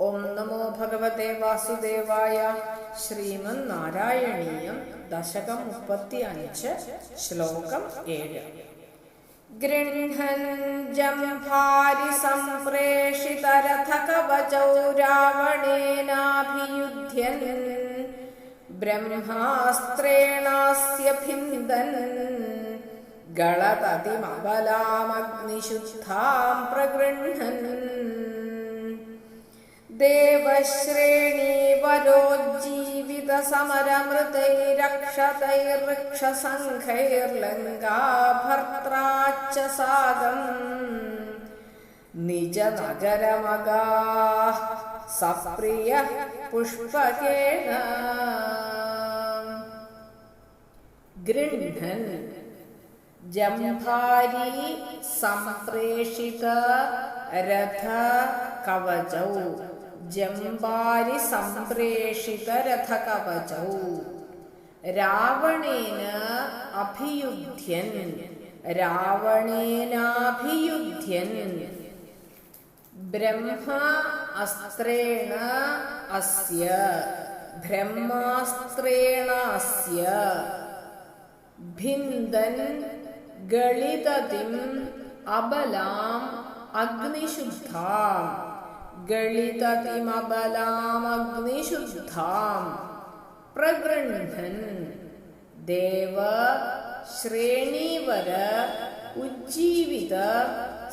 ഓം നമോ ഭഗവത്തെ വാസുദേവായ ശ്രീമന്നാരായണീയം ദശകം മുപ്പത്തി അഞ്ച് ശ്ലോകം ഏഴ്. ഗൃഹൻ ഭാരി സംപ്രേഷിതരഥ കവചൗ രാവണേനാഭിയുധ്യൻ ഗളതതിമബലാമഗ്നിശുദ്ധാം പ്രഗൃഹൻ देवश्रेणीवरोज्जीवितसमरमृतैरक्षतैर्वृक्षसङ्घैर्लङ्गाभर्त्राच्च सागम्। निजनगरमगाः सप्रियः पुष्पकेण गृह्णन् जम्भारी सम्प्रेषित रथ कवचौ ജംബാരി സംപ്രേഷിത രഥ കവചൗ രാവണേന അഭിയുധ്യൻ. രാവണേനാഭിയുധ്യൻ. ബ്രഹ്മ അസ്ത്രേണ അസ്യ. ബ്രഹ്മാസ്ത്രേണ അസ്യ. ഭിന്ദൻ ഗളിതതിം അബലാം അഗ്നിശുദ്ധാം. ഗളിതതിമബലാം അഗ്നിശുദ്ധാം പ്രഗൃഹൻ ദേവ ശ്രേണീവര ഉജ്ജീവിത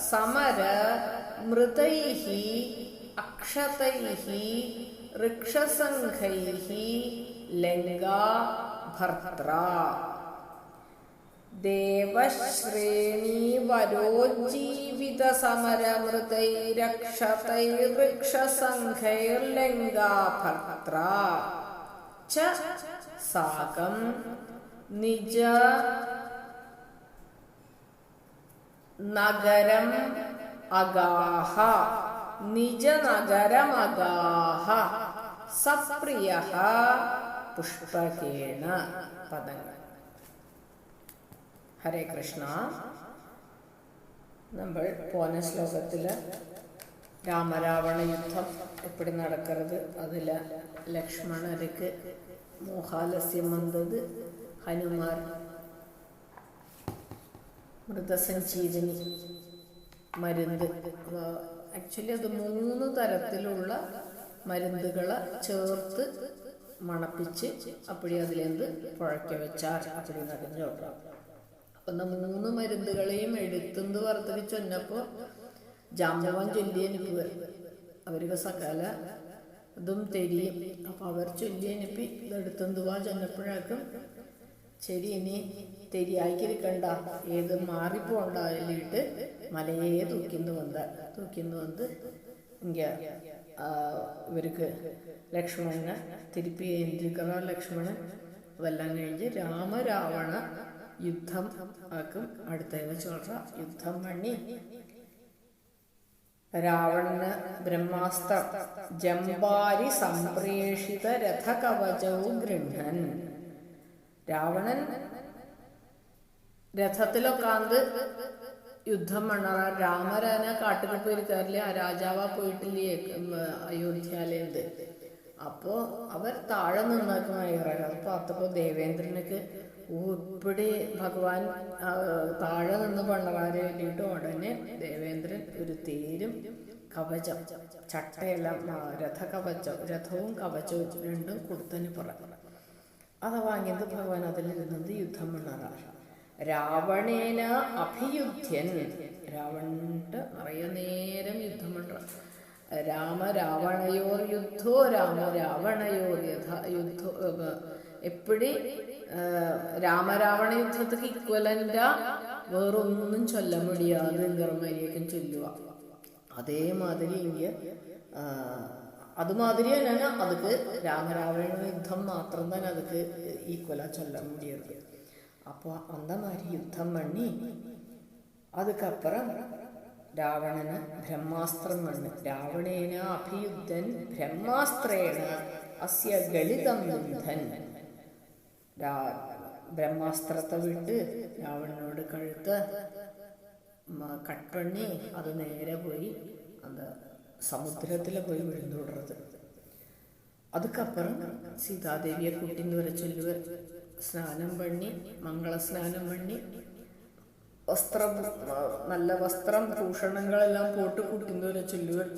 സമര മൃതൈഃ അക്ഷതൈഃ लङ्गा ലങ്കാ ഭർത്ര ദേവശ്രേണീവരോജ്ജീവിത സമരമൃതൈരക്ഷതൈർവൃക്ഷസംഘൈർലങ്കാഭർത്ര ച സാകം നിജ നഗരം അഗാഹ. നിജനഗരമഗാഹ. സപ്രിയ പുഷ്പകേണ പദങ്ങൾ. ഹരേ കൃഷ്ണ. നമ്മൾ പോന ശ്ലോകത്തിൽ രാമരാവണ യുദ്ധം എപ്പടി നടക്കരുത്? അതിൽ ലക്ഷ്മണർക്ക് മോഹാലസ്യം വന്നത് ഹനുമാൻ മൃതസഞ്ജീവനി മരുന്ന്. ആക്ച്വലി അത് മൂന്ന് തരത്തിലുള്ള മരുന്നുകളെ ചേർത്ത് മണപ്പിച്ച് അപ്പടി അതിലെന്ത് പുഴയ്ക്ക വെച്ചാൽ അപ്പടി നടഞ്ഞോട്ടാം അപ്പൊ മൂന്ന് മരുന്നുകളെയും എടുത്തെന്ന് വർദ്ധവി ചൊന്നപ്പോ ജാമ്പവാൻ ചൊല്ലിയനുപ്പ് അവർക്ക് സകല ഇതും തെരിയും അപ്പൊ അവർ ചൊല്ലിയനുപ്പി ഇതെടുത്തെന്തുവാ ചെന്നപ്പോഴേക്കും ശരി ഇനി തെരിയാക്കിരിക്കണ്ട ഏത് മാറിപ്പോണ്ട അതിലിട്ട് മലയെ തൂക്കിന്ന് വന്ന തൂക്കിന്ന് വന്ന് ഇങ്ങ ഇവർക്ക് ലക്ഷ്മണനെ തിരുപ്പി എന്തിക്കറ ലക്ഷ്മണൻ അതെല്ലാം കഴിഞ്ഞ് രാമരാവണ യുദ്ധം ആക്കും. അടുത്തതിനെ ചൊല്ற യുദ്ധം പണി. രാവണന് ബ്രഹ്മാസ്ത്രം ജംബാരി സംപ്രേഷിത രഥകവചവും ഗൃഹൻ. രാവണൻ രഥത്തിലൊക്കാന്ത് യുദ്ധം മണ്ണറ രാമരനെ കാട്ടിൽ പോയിരിക്കാറില്ലേ ആ രാജാവ പോയിട്ടില്ലേ? അയോധ്യാലയത് അപ്പോ അവർ താഴെ നിന്നാക്കുമായിറ അപ്പൊ അത്തപ്പോ ദേവേന്ദ്രനക്ക് ഓ ഇപ്പടി ഭഗവാൻ താഴെ നിന്ന് പണ്ടവാരെ വേണ്ടിയിട്ട് ഉടനെ ദേവേന്ദ്രൻ ഒരു തേരും കവചം ചട്ടയെല്ലാം രഥ കവചം രഥവും കവചവും രണ്ടും കൊടുത്തന് പുറം. അത് വാങ്ങിയത് ഭഗവാൻ അതിലിരുന്നത് യുദ്ധം മണ്ണാറാണ് രാവണേന അഭിയുദ്ധ്യൻ. രാവണന്റെ അറിയ? നേരം യുദ്ധം രാമരാവണയോർ യുദ്ധോ രാമ രാവണയോർ യഥ യുദ്ധോ എപ്പോഴും രാമരാവണ യുദ്ധത്തിൽ ഇക്വലന്റാ വേറൊന്നും ചൊല്ല മുടിയാതെ നിർമ്മയിലേക്കും ചൊല്ലുക അതേമാതിരി ഇങ്ങ് അതുമാതിരി തന്നെയാണ് അതുക്ക് രാമരാവണ യുദ്ധം മാത്രം തന്നെ അതുക്ക് ഈക്വല ചൊല്ല മുടിയത്. അപ്പോൾ അന്തമാതിരി യുദ്ധം പണി അതുക്കപ്പുറം രാവണന് ബ്രഹ്മാസ്ത്രം ബ്രഹ്മാസ്ത്രങ്ങൾ രാവണേന അഭിയുദ്ധൻ ബ്രഹ്മാസ്ത്രേണ അസ്യ ഗളിതം യുദ്ധൻ. ബ്രഹ്മാസ്ത്രത്തെ വിട്ട് രാവണനോട് കഴുത്ത് കട്ടണ്ണി അത് നേരെ പോയി അത് സമുദ്രത്തിൽ പോയി വിഴുന്നുവിടരുത് അതുക്കപ്പുറം സീതാദേവിയെ കൂട്ടിന്ന് വരെ സ്നാനം പണി മംഗളസ്നാനം പണി വസ്ത്രം നല്ല വസ്ത്രം ഭൂഷണങ്ങളെല്ലാം പോട്ട് കുടിക്കുന്നവരെ ചൊല്ലുവൻ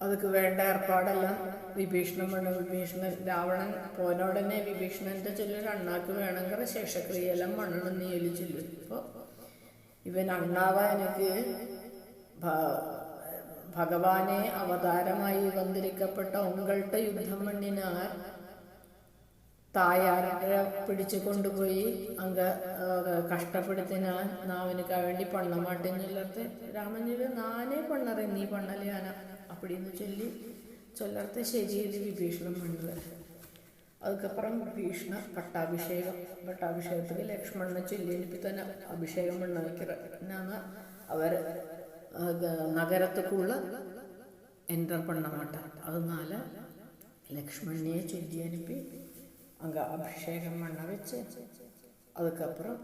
അതൊക്കെ വേണ്ട ഏർപ്പാടെല്ലാം. വിഭീഷണൻ വേണം വിഭീഷണൻ രാവണൻ പോനോടനെ വിഭീഷണന്റെ ചൊല്ലൊരു അണ്ണാക്ക് വേണമെങ്കിൽ ശേഷക്രിയെല്ലാം മണ്ണെന്ന് ചൊല്ലി ചൊല്ലും. ഇപ്പോൾ ഇവൻ അണ്ണാവാനക്ക് ഭഗവാനെ അവതാരമായി വന്നിരിക്കപ്പെട്ട ഉങ്ങളുടെ യുദ്ധം മണ്ണിനാർ തായാരെ പിടിച്ചു കൊണ്ടുപോയി അങ്ക കഷ്ടപ്പെടുത്തി ഞാൻ വേണ്ടി പണ്ണ മാട്ടേന്നില്ലത്ത് രാമനിൽ നാനേ പണ്ണറേ നീ പണ്ണലിയാന അപ്പടിന്ന് ചൊല്ലി ചൊല്ലർത്ത് ശരിയിൽ വിഭീഷണം പണ്ണത് അതുക്കപ്പുറം ഭീഷണ പട്ടാഭിഷേകം. പട്ടാഭിഷേകത്തിൽ ലക്ഷ്മണനെ ചൊല്ലിയെനിക്ക് തന്നെ അഭിഷേകം പണ്ണ വയ്ക്കുന്ന അവർ നഗരത്തേക്കുള്ള എന്റർ പണ്ണ മാട്ട അതിനാല് ലക്ഷ്മണനെ ചൊല്ലിയെനിപ്പി அங்கே அபிஷேகம் பண்ண வச்சு அதுக்கப்புறம்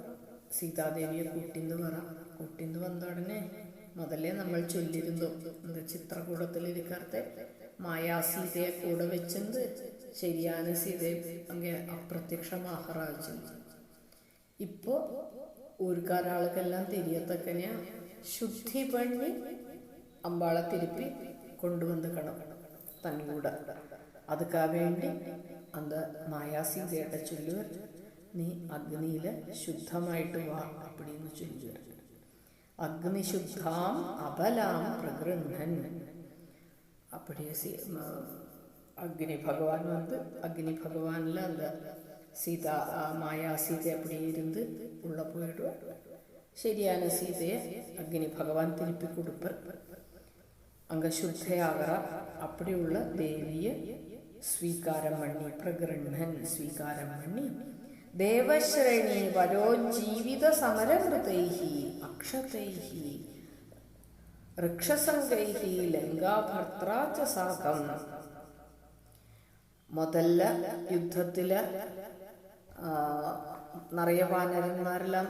சீதாதேவியை கூட்டிந்து வரான் கூட்டிந்து வந்த உடனே മുതലേ നമ്മൾ ചൊല്ലിരുന്നു. എന്താ ചിത്രകൂടത്തിലിരിക്കാത്ത മായാ സീതയെ കൂടെ വെച്ചത് ശരിയാണ് സീതയെ അങ്ങ് അപ്രത്യക്ഷമാഹറാച്ചത് ഇപ്പോൾ ഊരുകാരാൾക്കെല്ലാം തിരിയത്തക്കനെയാ ശുദ്ധി പണി അമ്പാളെ തിരുപ്പി കൊണ്ടുവന്ന് കണം തന്നുകൂടെ അതുക്കാ വേണ്ടി അത് മായാസി ദേട്ട ചൊല്ലുവർ നീ അഗ്നിയിൽ ശുദ്ധമായിട്ട് വാ അപ്പടിന്ന് അഗ്നി അഗ്നിശുദ്ധാം അബലാം പ്രകൃഹൻ അപ്പടി അഗ്നി ഭഗവാൻ വന്ന് അഗ്നി ഭഗവാനിൽ അത് സീത മായാസീത അപ്പടി ഇരുന്ന് ഉള്ള പോയിട്ട് ശരിയാണ് സീതയെ അഗ്നി ഭഗവാൻ തിരുപ്പിക്കൊടുപ്പർ അംഗശുദ്ധയാകറ അപ്പടിയുള്ള ദേവിയെ സ്വീകാരം പണി ಪ್ರಗೃಹನ್ സ്വീകാരം പണി ദേവശ്രേണി വരോജ്ജീവിത സമരമൃതൈ അക്ഷതൈ വൃക്ഷസംഗൈ ലങ്കാഭർത്താച്ച സാകം മുതല്ല യുദ്ധത്തിൽ നിറയ വാനരന്മാരെല്ലാം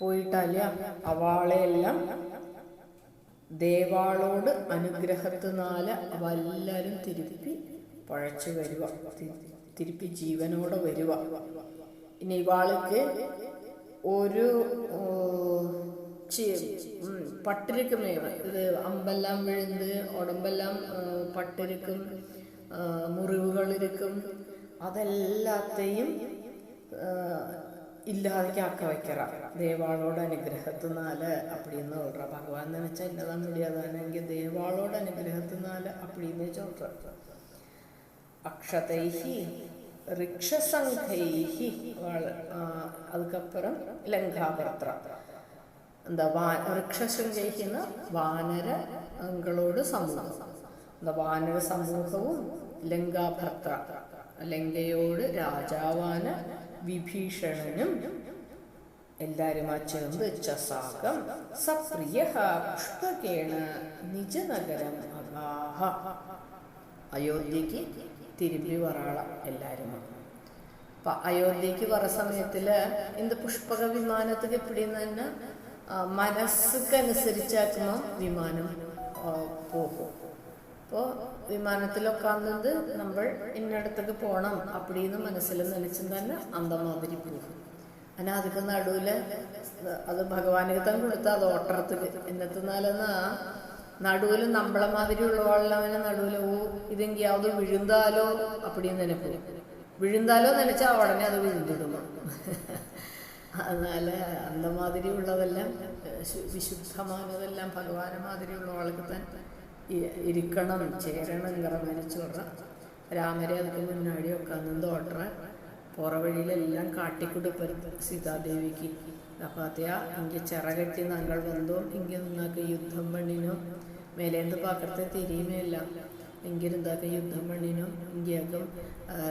പോയിട്ടല്ല? അവളെയെല്ലാം ദേവാളോട് അനുഗ്രഹത്തിനാല് അവ എല്ലാവരും തിരുപ്പി പഴച്ചു വരുവ. തിരുപ്പി ജീവനോടെ വരുവ. ഇനി ഇവാൾക്ക് ഒരു പട്ടിരിക്കും ഇത് അമ്പെല്ലാം വിഴുന്ന് ഉടമ്പെല്ലാം പട്ടിരിക്കും മുറിവുകളിരിക്കും. അതെല്ലാത്തെയും ഇല്ലാതെയാക്ക വയ്ക്കറ. ദേവാളോട് അനുഗ്രഹത്തിനാല് அப்படின்னு சொல்ற ഭഗവാൻ എന്ന് വെച്ചാൽ എന്നതാ മുടിയാതാണെങ്കിൽ ദേവാളോട് അനുഗ്രഹത്തിനാല് அப்படின்னு சொல்ற അക്ഷതൈഹി ഋക്ഷസംഖൈഹി അതുക്കപ്പുറം ലങ്കാപത്ര. എന്താ വാ വൃക്ഷസംഖ്യയ്ക്കുന്ന വാനര അങ്കളോട് സമൂഹം. എന്താ വാനര സമൂഹവും ലങ്കാഭർത്ത ലങ്കയോട് രാജാവാന വിഭീഷണനും എല്ലാരും ആ ചേർന്ന് ചസാകം സപ്രിയ പുഷ്പകേണ നിജനഗരം അയോധ്യയ്ക്ക് തിരുമ്പി വറാള എല്ലാവരും അപ്പൊ അയോധ്യക്ക് വറ സമയത്തിൽ ഇന്ത് പുഷ്പക വിമാനത്തിൽ എപ്പിടിന്ന് തന്നെ മനസ്സുക്കനുസരിച്ചാക്കുമ്പോൾ വിമാനം പോകും. അപ്പോൾ വിമാനത്തിലൊക്കാന്നത് നമ്മൾ ഇന്നടത്തേക്ക് പോകണം അപ്പടിന്ന് മനസ്സിൽ നിലച്ചും തന്നെ അന്തമാതിരി പോകും. അങ്ങനെ അതൊക്കെ നടുവിൽ അത് ഭഗവാനെ തന്നെ കൊടുത്ത അത് ഓട്ടറത്തിൽ എന്നത്തുന്നാലെന്നാ നടുവിൽ നമ്മളെ മാതിരി ഉള്ളവാളവനെ നടുവിൽ ഓ ഇതെങ്കിൽ അത് വിഴുന്താലോ? അപ്പടി നിനക്കും വിഴുന്താലോ നനച്ചാൽ ഉടനെ അത് വിഴുന്നിടുന്നു அதனால அந்த മാതിരി ഉള്ളതെല്ലാം വിശുദ്ധമായതെല്ലാം பகவான മാതിരി உள்ளவாளுக்கு தான் இருக்கணும் சேரணுங்கிற மாதிரி சொல்கிறேன் രാമരെ അതിന് മുന്നാടി ഉക്കാന്നും തോട്ടറ പുറ വഴിയിലെല്ലാം കാട്ടിക്കൊടുപ്പരു സീതാദേവിക്ക്. അപ്പാത്തയാ ഇങ്ങനെ ചിറകെട്ടി ഞങ്ങൾ വന്നു ഇങ്ങനെ നിങ്ങൾക്ക് യുദ്ധം പണിനും മേലേന്ത് പാക്കത്തെ തിരിയുമില്ല എങ്കിലിന്താക്ക യുദ്ധം പെണ്ണിനും ഇന്ത്യക്കും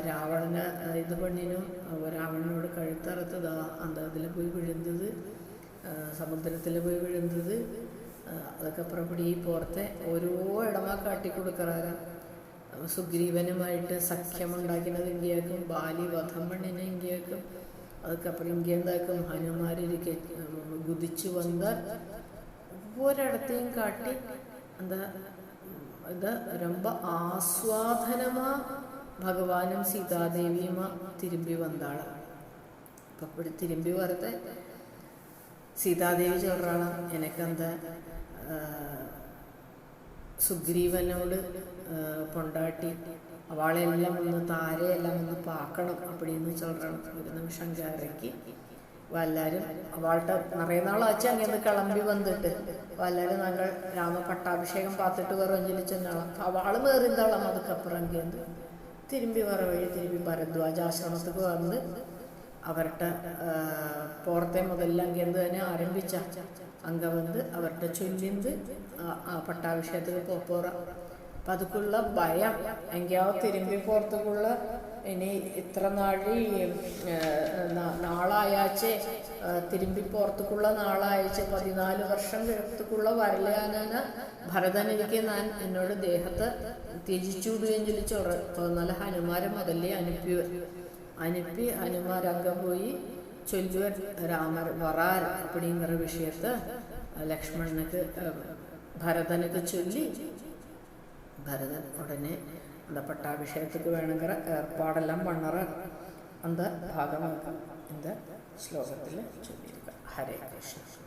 രാവണനെ ഇത് പെണ്ണിനും രാവണനോട് കഴുത്തറത്തതാ അന്തത്തിൽ പോയി വിഴുന്നത് സമുദ്രത്തിൽ പോയി വിഴുന്നത് അതൊക്കെ പുറപ്പെടി ഈ പുറത്തെ ഓരോ ഇടമ കാട്ടിക്കൊടുക്കറാര. സുഗ്രീവനുമായിട്ട് സഖ്യമുണ്ടാക്കുന്നത് ഇന്ത്യക്കും ബാലി വധം പെണ്ണിനെ ഇന്ത്യക്കും അതുക്കപ്പുറം ഇന്ത്യ എന്താക്കും ഹനുമാരിക്ക് കുതിച്ചു വന്ന് ഒരിടത്തെയും കാട്ടി அந்த ഇത് ரொம்ப ஆஸ்வாதனமா பகவானும் சீதாதேவியுமா திரும்பி வந்தாள் அப்போ இப்படி திரும்பி வரத சீதாதேவி சொல்றாளாம் எனக்கு அந்த സുഗ്രീവനോട് പൊണ്ടാട്ടി അവളെല്ലാം ഒന്ന് താരയെല്ലാം ഒന്ന് പാക്കണം அப்படின்னு சொல்றான் ഒരു നിമിഷം കയറക്കി എല്ലാവരും അവളുടെ നിറയെ നാളാച്ച അങ്ങനെ കിളമ്പി വന്നിട്ട് എല്ലാവരും ഞങ്ങൾ രാമ പട്ടാഭിഷേകം പാത്തിട്ട് പറഞ്ഞില്ല ചെന്നാളാം. അവൾ മേറിന്താളാം അതുക്കപ്പുറം കേന്ദ്ര തിരുമ്പി വേറെ വഴി തിരുമ്പി ഭരദ്വാജാശ്രമത്തേക്ക് വന്ന് അവരുടെ പോർത്തെ മുതലെല്ലാം കേന്ദ്ര തന്നെ ആരംഭിച്ച അങ്ക വന്ന് അവരുടെ ചൊല്ലിന്ത് പട്ടാഭിഷേകത്തിൽ പോപ്പോറ. അപ്പം അതുക്കുള്ള ഭയം എങ്കിയാവ് തിരുമ്പി പുറത്തേക്കുള്ള ഇനി ഇത്ര നാഴി നാളായാച്ച് തിരുമ്പി പുറത്തേക്കുള്ള നാളായാച്ച് പതിനാല് വർഷം കിഴത്തുക്കുള്ള വരലാനാന ഭരതനെനിക്ക് ഞാൻ എന്നോട് ദേഹത്ത് ത്യജിച്ചുവിടുകയും ചൊല്ലി ചൊറ നല്ല ഹനുമാരം അതല്ലേ അനുപ്പി അനുപ്പി ഹനുമാരംഗം പോയി ചൊല്ലു രാമർ വറാർ അപ്പടിങ്ങിற വിഷയത്ത് ലക്ഷ്മണനക്ക് ഭരതനുക്ക് ചൊല്ലി ഭരതൻ ഉടനെ அந்த பட்டாபிஷேகத்துக்கு வேணுங்கிற ஏற்பாடெல்லாம் பண்ணுற அந்த பாகம் இந்த ஸ்லோகத்தில் சொல்லியிருக்க ஹரே கிருஷ்ணன்